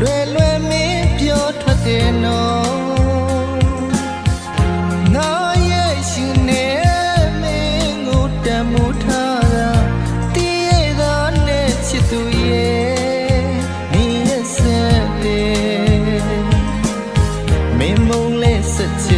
လွယ်လွယ်မင်းပြောထွက်တယ်နော်ငါရဲ့ရှင်နေမင်းကိုတမူထားတာတည်ရတာနဲ့ချစ်သူရဲ့မင်းရဲ့ဆက်လေမင်းမုန်းလဲဆက်ချ